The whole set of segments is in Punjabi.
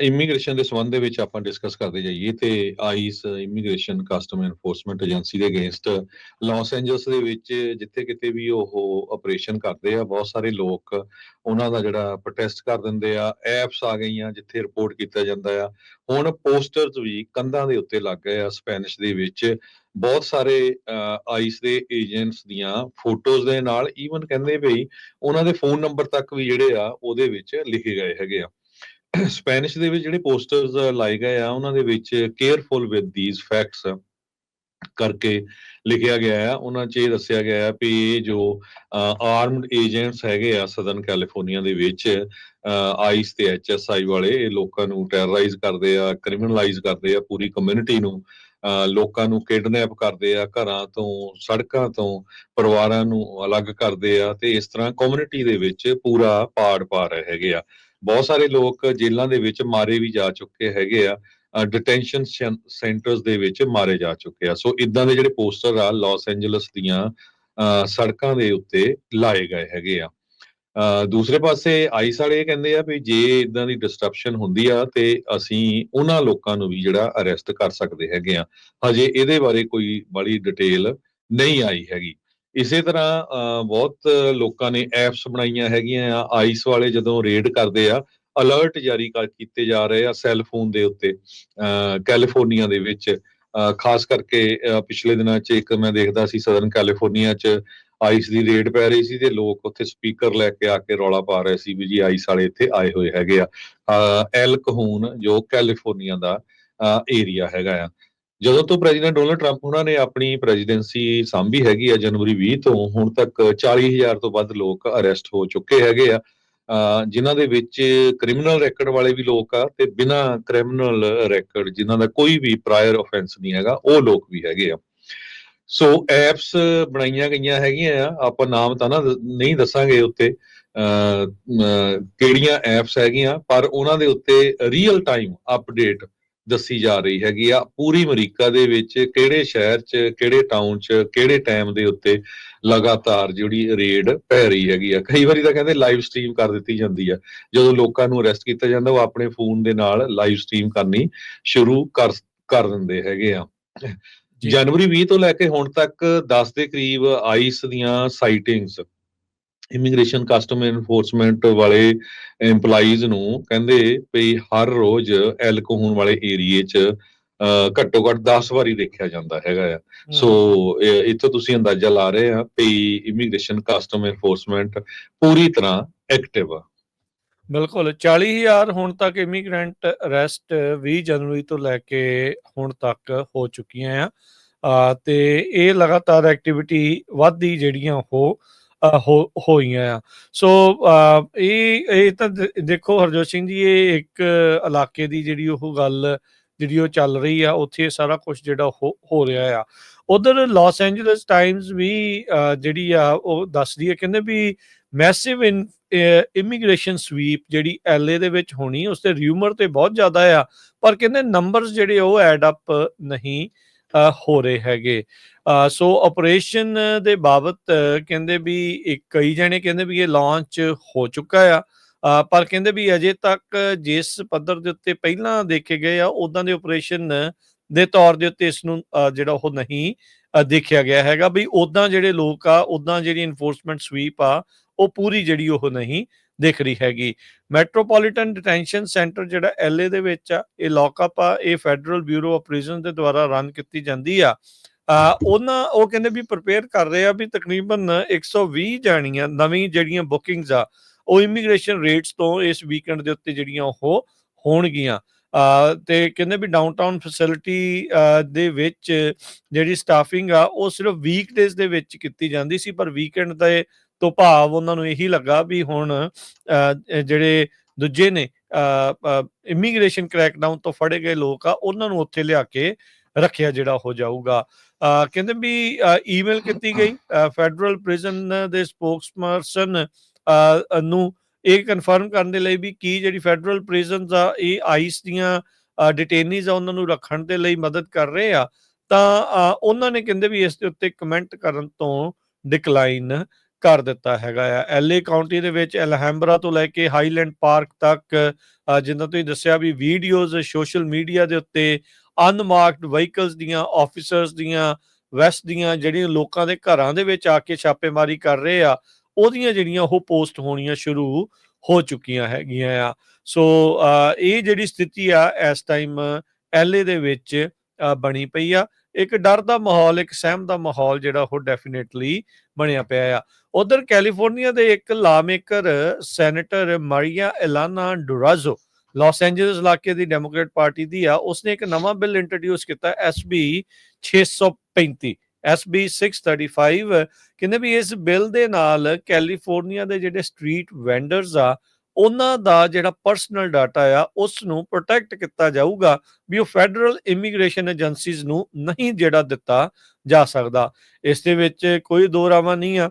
ਇਮੀਗ੍ਰੇਸ਼ਨ ਦੇ ਸੰਬੰਧ ਦੇ ਵਿੱਚ ਆਪਾਂ ਡਿਸਕਸ ਕਰਦੇ ਜਾਈਏ ਤੇ ICE immigration customs enforcement agency ਦੇ ਅਗੇਂਸਟ ਲਾਸ ਐਂਜਲਸ ਦੇ ਵਿੱਚ ਜਿੱਥੇ ਕਿਤੇ ਵੀ ਉਹ ਆਪਰੇਸ਼ਨ ਕਰਦੇ ਆ, ਬਹੁਤ ਸਾਰੇ ਲੋਕ ਉਹਨਾਂ ਦਾ ਜਿਹੜਾ ਪ੍ਰੋਟੈਸਟ ਕਰ ਦਿੰਦੇ ਆ ਐਪਸ ਆ ਗਈਆਂ ਜਿੱਥੇ ਰਿਪੋਰਟ ਕੀਤਾ ਜਾਂਦਾ ਆ। ਹੁਣ ਪੋਸਟਰਸ ਵੀ ਕੰਧਾਂ ਦੇ ਉੱਤੇ ਲੱਗ ਗਏ ਆ ਸਪੈਨਿਸ਼ ਦੇ ਵਿੱਚ। ਬਹੁਤ ਸਾਰੇ ਆਈਸ ਦੇ ਏਜੰਟਸ ਦੀਆਂ ਫੋਟੋਜ਼ ਦੇ ਨਾਲ ਈਵਨ ਕਹਿੰਦੇ ਵੀ ਉਹਨਾਂ ਦੇ ਫੋਨ ਨੰਬਰ ਤੱਕ ਵੀ ਜਿਹੜੇ ਆ ਉਹਦੇ ਵਿੱਚ ਲਿਖੇ ਗਏ ਹੈਗੇ ਆ। ਸਪੈਨਿਸ਼ ਦੇ ਵਿੱਚ ਜਿਹੜੇ ਪੋਸਟਰਸ ਲਾਏ ਗਏ ਆ, ਉਹਨਾਂ ਦੇ ਵਿੱਚ ਕੇਅਰਫੁਲ ਵਿਦ ਥੀਸ ਫੈਕਟਸ ਕਰਕੇ ਲਿਖਿਆ ਗਿਆ ਹੈ ਉਹਨਾਂ 'ਚ ਇਹ ਦੱਸਿਆ ਗਿਆ ਹੈ ਵੀ ਇਹ ਜੋ ਆਰਮਡ ਏਜੰਟਸ ਹੈਗੇ ਆ ਸਦਰਨ ਕੈਲੀਫੋਰਨੀਆ ਦੇ ਵਿੱਚ ਆਈਸ ਤੇ ਐਚਐਸਆਈ ਵਾਲੇ, ਇਹ ਲੋਕਾਂ ਨੂੰ ਟੈਰਰਾਈਜ਼ ਕਰਦੇ ਆ ਕ੍ਰਿਮੀਨਲਾਈਜ਼ ਕਰਦੇ ਆ, ਪੂਰੀ ਕਮਿਊਨਿਟੀ ਨੂੰ ਲੋਕਾਂ ਨੂੰ ਕਿਡਨੈਪ ਕਰਦੇ ਆ, ਘਰਾਂ ਤੋਂ, ਸੜਕਾਂ ਤੋਂ, ਪਰਿਵਾਰਾਂ ਨੂੰ ਅਲੱਗ ਕਰਦੇ ਆ ਤੇ ਇਸ ਤਰ੍ਹਾਂ ਕਮਿਊਨਿਟੀ ਦੇ ਵਿੱਚ ਪੂਰਾ ਪਾੜ ਪਾ ਰਹੇ ਹੈਗੇ ਆ। ਬਹੁਤ ਸਾਰੇ ਲੋਕ ਜੇਲ੍ਹਾਂ ਦੇ ਵਿੱਚ ਮਾਰੇ ਵੀ ਜਾ ਚੁੱਕੇ ਹੈਗੇ ਆ ਡਿਟੈਂਸ਼ਨ ਸੈਂਟਰਸ ਦੇ ਵਿੱਚ ਮਾਰੇ ਜਾ ਚੁੱਕੇ ਆ। ਸੋ ਇਦਾਂ ਦੇ ਜਿਹੜੇ ਪੋਸਟਰ ਆ ਲਾਸ ਐਂਜਲਸ ਦੀਆਂ ਸੜਕਾਂ ਦੇ ਉੱਤੇ ਲਾਏ ਗਏ ਹੈਗੇ ਆ। ਦੂਸਰੇ ਪਾਸੇ ਆਈਸ ਵਾਲੇ ਇਹ ਕਹਿੰਦੇ ਆ ਵੀ ਜੇ ਇਦਾਂ ਦੀ ਡਿਸਟਰਪਸ਼ਨ ਹੁੰਦੀ ਆ ਤੇ ਅਸੀਂ ਉਹਨਾਂ ਲੋਕਾਂ ਨੂੰ ਵੀ ਜਿਹੜਾ ਅਰੈਸਟ ਕਰ ਸਕਦੇ ਹੈਗੇ ਆ। ਹਜੇ ਇਹਦੇ ਬਾਰੇ ਕੋਈ ਬੜੀ ਡਿਟੇਲ ਨਹੀਂ ਆਈ ਹੈਗੀ। ਇਸੇ ਤਰ੍ਹਾਂ ਬਹੁਤ ਲੋਕਾਂ ਨੇ ਐਪਸ ਬਣਾਈਆਂ ਹੈਗੀਆਂ ਆ, ਆਈਸ ਵਾਲੇ ਜਦੋਂ ਰੇਡ ਕਰਦੇ ਆ, ਅਲਰਟ ਜਾਰੀ ਕੀਤੇ ਜਾ ਰਹੇ ਆ ਸੈੱਲ ਫੋਨ ਦੇ ਉੱਤੇ ਕੈਲੀਫੋਰਨੀਆ ਦੇ ਵਿੱਚ ਖਾਸ ਕਰਕੇ ਪਿਛਲੇ ਦਿਨਾਂ 'ਚ ਇੱਕ ਮੈਂ ਦੇਖਦਾ ਸੀ ਸਦਰਨ ਕੈਲੀਫੋਰਨੀਆ 'ਚ ਆਈਸ ਦੀ ਰੇਡ ਪੈ ਰਹੀ ਸੀ ਤੇ ਲੋਕ ਉੱਥੇ ਸਪੀਕਰ ਲੈ ਕੇ ਆ ਕੇ ਰੌਲਾ ਪਾ ਰਹੇ ਸੀ ਵੀ ਜੀ ਆਈਸ ਵਾਲੇ ਇੱਥੇ ਆਏ ਹੋਏ ਹੈਗੇ ਆ। ਐਲ ਕਹੂਨ ਜੋ ਕੈਲੀਫੋਰਨੀਆ ਦਾ ਏਰੀਆ ਹੈਗਾ ਆ। ਜਦੋਂ ਤੋਂ ਪ੍ਰੈਜ਼ੀਡੈਂਟ ਡੋਨਲਡ ਟਰੰਪ ਉਹਨਾਂ ਨੇ ਆਪਣੀ ਪ੍ਰੈਜ਼ੀਡੈਂਸੀ ਸੰਭੀ ਹੈਗੀ ਆ ਜਨਵਰੀ 20 ਤੋਂ, ਹੁਣ ਤੱਕ 40000 ਤੋਂ ਵੱਧ ਲੋਕ ਅਰੈਸਟ ਹੋ ਚੁੱਕੇ ਹੈਗੇ ਆ। ਜਿਨ੍ਹਾਂ ਦੇ ਵਿੱਚ ਕ੍ਰਿਮੀਨਲ ਰੈਕੋਰਡ ਵਾਲੇ ਵੀ ਲੋਕ ਆ ਤੇ ਬਿਨਾ ਕ੍ਰਿਮੀਨਲ ਰੈਕੋਰਡ ਜਿਨ੍ਹਾਂ ਦਾ ਕੋਈ ਵੀ ਪ੍ਰਾਇਰ ਆਫੈਂਸ ਨਹੀਂ ਹੈਗਾ, ਉਹ ਲੋਕ ਵੀ ਹੈਗੇ ਆ। ਸੋ ਐਪਸ ਬਣਾਈਆਂ ਗਈਆਂ ਹੈਗੀਆਂ ਆ। ਆਪਾਂ ਨਾਮ ਤਾਂ ਨਾ ਨਹੀਂ ਦੱਸਾਂਗੇ ਉੱਤੇ ਕਿਹੜੀਆਂ ਐਪਸ ਹੈਗੀਆਂ, ਪਰ ਉਹਨਾਂ ਦੇ ਉੱਤੇ ਰੀਅਲ ਟਾਈਮ ਅਪਡੇਟ ਦੱਸੀ ਜਾ ਰਹੀ ਹੈਗੀ ਆ। ਪੂਰੀ ਅਮਰੀਕਾ ਦੇ ਵਿੱਚ ਕਿਹੜੇ ਸ਼ਹਿਰ 'ਚ ਕਿਹੜੇ ਟਾਊਨ 'ਚ ਕਿਹੜੇ ਟਾਈਮ ਦੇ ਉੱਤੇ ਲਗਾਤਾਰ ਜਿਹੜੀ ਰੇਡ ਪੈ ਰਹੀ ਹੈਗੀ ਆ। ਕਈ ਵਾਰੀ ਤਾਂ ਕਹਿੰਦੇ ਲਾਈਵ ਸਟ੍ਰੀਮ ਕਰ ਦਿੱਤੀ ਜਾਂਦੀ ਆ। ਜਦੋਂ ਲੋਕਾਂ ਨੂੰ ਅਰੈਸਟ ਕੀਤਾ ਜਾਂਦਾ ਉਹ ਆਪਣੇ ਫੋਨ ਦੇ ਨਾਲ ਲਾਈਵ ਸਟ੍ਰੀਮ ਕਰਨੀ ਸ਼ੁਰੂ ਕਰ ਕਰ ਦਿੰਦੇ ਹੈਗੇ ਆ। ਜਨਵਰੀ 20 ਤੋਂ ਲੈ ਕੇ ਹੁਣ ਤੱਕ 10 ਦੇ ਕਰੀਬ ਆਈਸ ਦੀਆਂ ਸਾਈਟਿੰਗਸ ਇਮੀਗ੍ਰੇਸ਼ਨ ਕਸਟਮ ਐਨਫੋਰਸਮੈਂਟ ਵਾਲੇ EMPLOYEES ਨੂੰ ਕਹਿੰਦੇ ਵੀ ਹਰ ਰੋਜ਼ ਐਲਕੋਹਲ ਵਾਲੇ ਏਰੀਏ 'ਚ ਘੱਟੋ ਘੱਟ 10 ਵਾਰੀ ਦੇਖਿਆ ਜਾਂਦਾ ਹੈਗਾ ਆ। ਸੋ ਇੱਥੋਂ ਤੁਸੀਂ ਅੰਦਾਜ਼ਾ ਲਾ ਰਹੇ ਆ ਵੀ ਇਮੀਗ੍ਰੇਸ਼ਨ ਕਸਟਮ ਐਨਫੋਰਸਮੈਂਟ ਪੂਰੀ ਤਰ੍ਹਾਂ ਐਕਟਿਵ ਆ। ਬਿਲਕੁਲ 40000 ਹੁਣ ਤੱਕ ਇਮੀਗ੍ਰੈਂਟ ਅਰੈਸਟ 20 ਜਨਵਰੀ ਤੋਂ ਲੈ ਕੇ ਹੁਣ ਤੱਕ ਹੋ ਚੁੱਕੀਆਂ ਆ। ਤੇ ਇਹ ਲਗਾਤਾਰ ਐਕਟੀਵਿਟੀ ਵਧਦੀ ਜਿਹੜੀਆਂ ਉਹ ਹੋਈਆਂ ਆ। ਸੋ ਇਹ ਇਹ ਤਾਂ ਦੇਖੋ ਹਰਜੋਤ ਸਿੰਘ ਜੀ, ਇਹ ਇੱਕ ਇਲਾਕੇ ਦੀ ਜਿਹੜੀ ਉਹ ਗੱਲ, ਜਿਹੜੀ ਉਹ ਚੱਲ ਰਹੀ ਆ, ਉੱਥੇ ਸਾਰਾ ਕੁਝ ਜਿਹੜਾ ਹੋ ਰਿਹਾ ਆ। ਉਧਰ ਲਾਸ ਐਂਜਲਸ ਟਾਈਮਸ ਵੀ ਜਿਹੜੀ ਆ, ਉਹ ਦੱਸਦੀ ਹੈ ਕਹਿੰਦੇ ਵੀ ਮੈਸਿਵ ਇਮੀਗ੍ਰੇਸ਼ਨ ਸਵੀਪ ਜਿਹੜੀ ਐਲਏ ਦੇ ਵਿੱਚ ਹੋਣੀ, ਉਸ ਤੇ ਰਿਊਮਰ ਤੇ ਬਹੁਤ ਜ਼ਿਆਦਾ ਆ, ਪਰ ਕਹਿੰਦੇ ਨੰਬਰਸ ਜਿਹੜੇ ਉਹ ਐਡ ਅਪ ਨਹੀਂ। ਹੋ ਰਹੇ ਹੈਗੇ। ਸੋ ਆਪਰੇਸ਼ਨ ਦੇ ਬਾਬਤ ਕਹਿੰਦੇ ਵੀ ਕਈ ਜਣੇ ਕਹਿੰਦੇ ਵੀ ਇਹ ਲਾਂਚ ਹੋ ਚੁੱਕਾ ਆ। ਪਰ ਕਹਿੰਦੇ ਵੀ ਅਜੇ ਤੱਕ ਜਿਸ ਪੱਧਰ ਦੇ ਉੱਤੇ ਪਹਿਲਾਂ ਦੇਖੇ ਗਏ ਆ ਉਦਾਂ ਦੇ ਆਪਰੇਸ਼ਨ ਦੇ ਤੌਰ ਦੇ ਉੱਤੇ ਇਸ ਨੂੰ ਜਿਹੜਾ ਉਹ ਨਹੀਂ ਦੇਖਿਆ ਗਿਆ ਹੈਗਾ। ਵੀ ਉਦਾਂ ਜਿਹੜੇ ਲੋਕ ਆ ਉਦਾਂ ਜਿਹੜੀ ਇਨਫੋਰਸਮੈਂਟ ਸਵੀਪ ਆ, ਉਹ ਪੂਰੀ ਜਿਹੜੀ ਉਹ ਨਹੀਂ ਦਿਖ ਰਹੀ ਹੈਗੀ। ਮੈਟਰੋਪੋਲੀਟਨ ਡਿਟੈਂਸ਼ਨ ਸੈਂਟਰ ਜਿਹੜਾ ਐਲਏ ਦੇ ਵਿੱਚ ਆ, ਇਹ ਲੌਕਅਪ ਆ, ਇਹ ਫੈਡਰਲ ਬਿਊਰੋ ਆਫ ਪ੍ਰਿਜ਼ਨ ਦੇ ਦੁਆਰਾ ਰਨ ਕੀਤੀ ਜਾਂਦੀ ਆ। ਉਹਨਾਂ, ਉਹ ਕਹਿੰਦੇ ਵੀ ਪ੍ਰਪੇਅਰ ਕਰ ਰਹੇ ਆ ਵੀ ਤਕਰੀਬਨ 120 ਜਾਣੀਆਂ, ਨਵੀਂ ਜਿਹੜੀਆਂ ਬੁਕਿੰਗਸ ਆ, ਉਹ ਇਮੀਗ੍ਰੇਸ਼ਨ ਰੇਟਸ ਤੋਂ ਇਸ ਵੀਕਐਂਡ ਦੇ ਉੱਤੇ ਜਿਹੜੀਆਂ ਉਹ ਹੋਣਗੀਆਂ। ਤੇ ਕਹਿੰਦੇ ਵੀ ਡਾਊਨਟਾਊਨ ਫੈਸਿਲਿਟੀ ਦੇ ਵਿੱਚ ਜਿਹੜੀ ਸਟਾਫਿੰਗ ਆ, ਉਹ ਸਿਰਫ ਵੀਕਡੇਜ਼ ਦੇ ਵਿੱਚ ਕੀਤੀ ਜਾਂਦੀ ਸੀ, ਪਰ ਵੀਕਐਂਡ ਦੇ ਤੋਂ ਭਾਵ ਉਹਨਾਂ ਨੂੰ ਇਹੀ ਲੱਗਾ ਵੀ ਹੁਣ ਜਿਹੜੇ ਦੂਜੇ ਨੇ ਇਮੀਗ੍ਰੇਸ਼ਨ ਕ੍ਰੈਕਡਾਊਨ ਤੋਂ ਫੜੇ ਗਏ ਲੋਕ ਆ, ਉਹਨਾਂ ਨੂੰ ਉੱਥੇ ਲਿਆ ਕੇ ਰੱਖਿਆ ਜਿਹੜਾ ਹੋ ਜਾਊਗਾ। ਕਹਿੰਦੇ ਵੀ ਈਮੇਲ ਕੀਤੀ ਗਈ ਫੈਡਰਲ ਪ੍ਰਿਜ਼ਨ ਦੇ ਸਪੋਕਸਪਰਸਨ ਨੂੰ ਇਹ ਕਨਫਰਮ ਕਰਨ ਦੇ ਲਈ ਵੀ ਕੀ ਜਿਹੜੀ ਫੈਡਰਲ ਪ੍ਰਿਜ਼ਨਸ ਆ, ਇਹ ਆਈਸ ਦੀਆਂ ਡਿਟੇਨੀਜ਼ ਆ, ਉਹਨਾਂ ਨੂੰ ਰੱਖਣ ਦੇ ਲਈ ਮਦਦ ਕਰ ਰਹੇ ਆ, ਤਾਂ ਉਹਨਾਂ ਨੇ ਕਹਿੰਦੇ ਵੀ ਇਸ ਦੇ ਉੱਤੇ ਕਮੈਂਟ ਕਰਨ ਤੋਂ ਡਿਕਲਾਈਨ ਕਰ ਦਿੱਤਾ ਹੈਗਾ ਆ। ਐਲਏ ਕਾਉਂਟੀ ਦੇ ਵਿੱਚ ਐਲਹੈਂਬਰਾ ਤੋਂ ਲੈ ਕੇ ਹਾਈਲੈਂਡ ਪਾਰਕ ਤੱਕ ਜਿੰਨਾ ਤੁਸੀਂ ਦੱਸਿਆ ਵੀ ਵੀਡੀਓਜ਼ ਸੋਸ਼ਲ ਮੀਡੀਆ ਦੇ ਉੱਤੇ ਅਨਮਾਰਕਡ ਵਹੀਕਲਸ ਦੀਆਂ ਆਫੀਸਰਸ ਦੀਆਂ ਵੈਸਟ ਦੀਆਂ ਜਿਹੜੀਆਂ ਲੋਕਾਂ ਦੇ ਘਰਾਂ ਦੇ ਵਿੱਚ ਆ ਕੇ ਛਾਪੇਮਾਰੀ ਕਰ ਰਹੇ ਆ ਉਹਦੀਆਂ ਜਿਹੜੀਆਂ ਉਹ ਪੋਸਟ ਹੋਣੀਆਂ ਸ਼ੁਰੂ ਹੋ ਚੁੱਕੀਆਂ ਹੈਗੀਆਂ ਆ। ਸੋ ਇਹ ਜਿਹੜੀ ਸਥਿਤੀ ਆ, ਇਸ ਟਾਈਮ ਐਲਏ ਦੇ ਵਿੱਚ ਬਣੀ ਪਈ ਆ। ਇੱਕ ਡਰ ਦਾ ਮਾਹੌਲ, ਇੱਕ ਸਹਿਮ ਦਾ ਮਾਹੌਲ ਜਿਹੜਾ ਉਹ ਡੈਫੀਨਿਟਲੀ ਬਣਿਆ ਪਿਆ ਆ। ਉਧਰ ਕੈਲੀਫੋਰਨੀਆ ਦੇ ਇੱਕ lawmaker senator Maria Elena Durazo, Los Angeles ਇਲਾਕੇ ਦੀ ਡੈਮੋਕ੍ਰੇਟ ਪਾਰਟੀ ਦੀ ਆ। ਉਸਨੇ ਇੱਕ ਨਵਾਂ ਬਿੱਲ ਇੰਟਰੋਡਿਊਸ ਕੀਤਾ SB 635 SB 635 ਕਹਿੰਦੇ ਵੀ ਇਸ ਬਿੱਲ ਦੇ ਨਾਲ ਕੈਲੀਫੋਰਨੀਆ ਦੇ ਜਿਹੜੇ ਸਟਰੀਟ ਵੈਂਡਰਸ ਆ, ਉਹਨਾਂ ਦਾ ਜਿਹੜਾ ਪਰਸਨਲ ਡਾਟਾ ਆ ਉਸ ਨੂੰ ਪ੍ਰੋਟੈਕਟ ਕੀਤਾ ਜਾਊਗਾ ਵੀ ਉਹ ਫੈਡਰਲ ਇਮੀਗ੍ਰੇਸ਼ਨ ਏਜੰਸੀਜ਼ ਨੂੰ ਨਹੀਂ ਜਿਹੜਾ ਦਿੱਤਾ ਜਾ ਸਕਦਾ। ਇਸ ਦੇ ਵਿੱਚ ਕੋਈ ਦੋ ਰਾਵਾਂ ਨਹੀਂ ਆ।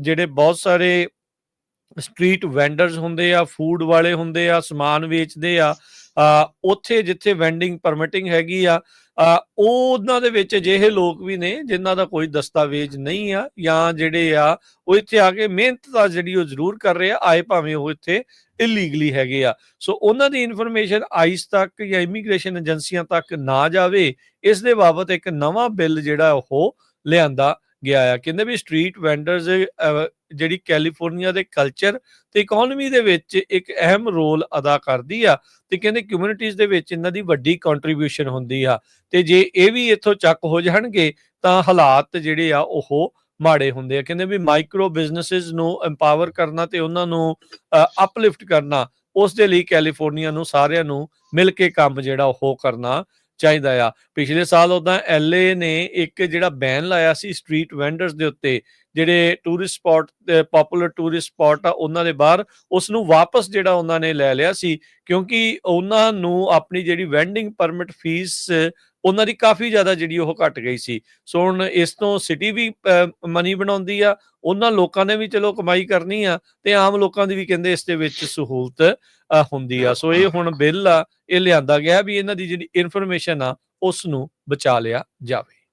ਜਿਹੜੇ ਬਹੁਤ ਸਾਰੇ ਸਟਰੀਟ ਵੈਂਡਰਸ ਹੁੰਦੇ ਆ ਫੂਡ ਵਾਲੇ ਹੁੰਦੇ ਆ, ਸਮਾਨ ਵੇਚਦੇ ਆ ਉੱਥੇ ਜਿੱਥੇ ਵੈਂਡਿੰਗ ਪਰਮਿਟਿੰਗ ਹੈਗੀ ਆ ਉਹ ਉਹਨਾਂ ਦੇ ਵਿੱਚ ਅਜਿਹੇ ਲੋਕ ਵੀ ਨੇ ਜਿਨ੍ਹਾਂ ਦਾ ਕੋਈ ਦਸਤਾਵੇਜ਼ ਨਹੀਂ ਆ ਜਾਂ ਜਿਹੜੇ ਆ, ਉਹ ਇੱਥੇ ਆ ਕੇ ਮਿਹਨਤ ਤਾਂ ਜਿਹੜੀ ਉਹ ਜ਼ਰੂਰ ਕਰ ਰਹੇ ਆ, ਆਏ ਭਾਵੇਂ ਉਹ ਇੱਥੇ ਇਲੀਗਲੀ ਹੈਗੇ ਆ। ਸੋ ਉਹਨਾਂ ਦੀ ਇਨਫੋਰਮੇਸ਼ਨ ਆਈਸ ਤੱਕ ਜਾਂ ਇਮੀਗ੍ਰੇਸ਼ਨ ਏਜੰਸੀਆਂ ਤੱਕ ਨਾ ਜਾਵੇ, ਇਸ ਦੇ ਬਾਬਤ ਇੱਕ ਨਵਾਂ ਬਿੱਲ ਜਿਹੜਾ ਉਹ ਲਿਆਂਦਾ ਗਿਆ ਆ। ਕਹਿੰਦੇ ਵੀ ਸਟਰੀਟ ਵੈਂਡਰਸ ਜਿਹੜੀ ਕੈਲੀਫੋਰਨੀਆ ਦੇ ਕਲਚਰ ਤੇ ਇਕਨੋਮੀ ਦੇ ਵਿੱਚ ਇੱਕ ਅਹਿਮ ਰੋਲ ਅਦਾ ਕਰਦੀ ਆ ਤੇ ਕਹਿੰਦੇ ਕਮਿਊਨਿਟੀਜ਼ ਦੇ ਵਿੱਚ ਇਹਨਾਂ ਦੀ ਵੱਡੀ ਕੰਟਰੀਬਿਊਸ਼ਨ ਹੁੰਦੀ ਆ ਤੇ ਜੇ ਇਹ ਵੀ ਇੱਥੋਂ ਚੱਕ ਹੋ ਜਾਣਗੇ ਤਾਂ ਹਾਲਾਤ ਜਿਹੜੇ ਆ ਉਹ ਮਾੜੇ ਹੁੰਦੇ ਆ। ਕਹਿੰਦੇ ਵੀ ਮਾਈਕਰੋ ਬਿਜ਼ਨੈਸਸ ਨੂੰ ਐਮਪਾਵਰ ਕਰਨਾ ਤੇ ਉਹਨਾਂ ਨੂੰ ਅਪਲਿਫਟ ਕਰਨਾ, ਉਸ ਦੇ ਲਈ ਕੈਲੀਫੋਰਨੀਆ ਨੂੰ ਸਾਰਿਆਂ ਨੂੰ ਮਿਲ ਕੇ ਕੰਮ ਜਿਹੜਾ ਉਹ ਕਰਨਾ ਚਾਹੀਦਾ ਆ। ਪਿਛਲੇ ਸਾਲ ਉਦਾਂ ਐਲਏ ਨੇ ਇੱਕ ਜਿਹੜਾ ਬੈਨ ਲਾਇਆ ਸੀ ਸਟਰੀਟ ਵੈਂਡਰਸ ਦੇ ਉੱਤੇ, ਜਿਹੜੇ tourist spot popular tourist spot ਆ ਉਹਨਾਂ ਦੇ ਬਾਹਰ ਉਸ ਨੂੰ ਵਾਪਸ ਜਿਹੜਾ ਉਹਨਾਂ ਨੇ ਲੈ ਲਿਆ ਸੀ, ਕਿਉਂਕਿ ਉਹਨਾਂ ਨੂੰ ਆਪਣੀ ਜਿਹੜੀ ਵੈਂਡਿੰਗ ਪਰਮਿਟ ਫੀਸ ਉਹਨਾਂ ਦੀ ਕਾਫੀ ਜ਼ਿਆਦਾ ਜਿਹੜੀ ਉਹ ਘਟ ਗਈ ਸੀ। ਸੋ ਹੁਣ ਇਸ ਤੋਂ ਸਿਟੀ ਵੀ ਮਨੀ ਬਣਾਉਂਦੀ ਆ, ਉਹਨਾਂ ਲੋਕਾਂ ਨੇ ਵੀ ਚਲੋ ਕਮਾਈ ਕਰਨੀ ਆ ਤੇ ਆਮ ਲੋਕਾਂ ਦੀ ਵੀ ਕਹਿੰਦੇ ਇਸ ਦੇ ਵਿੱਚ ਸਹੂਲਤ ਹੁੰਦੀ ਆ। ਸੋ ਇਹ ਹੁਣ ਬਿੱਲ ਆ, ਇਹ ਲਿਆਂਦਾ ਗਿਆ ਵੀ ਇਹਨਾਂ ਦੀ ਜਿਹੜੀ ਇਨਫੋਰਮੇਸ਼ਨ ਆ ਉਸ ਨੂੰ ਬਚਾ ਲਿਆ ਜਾਵੇ।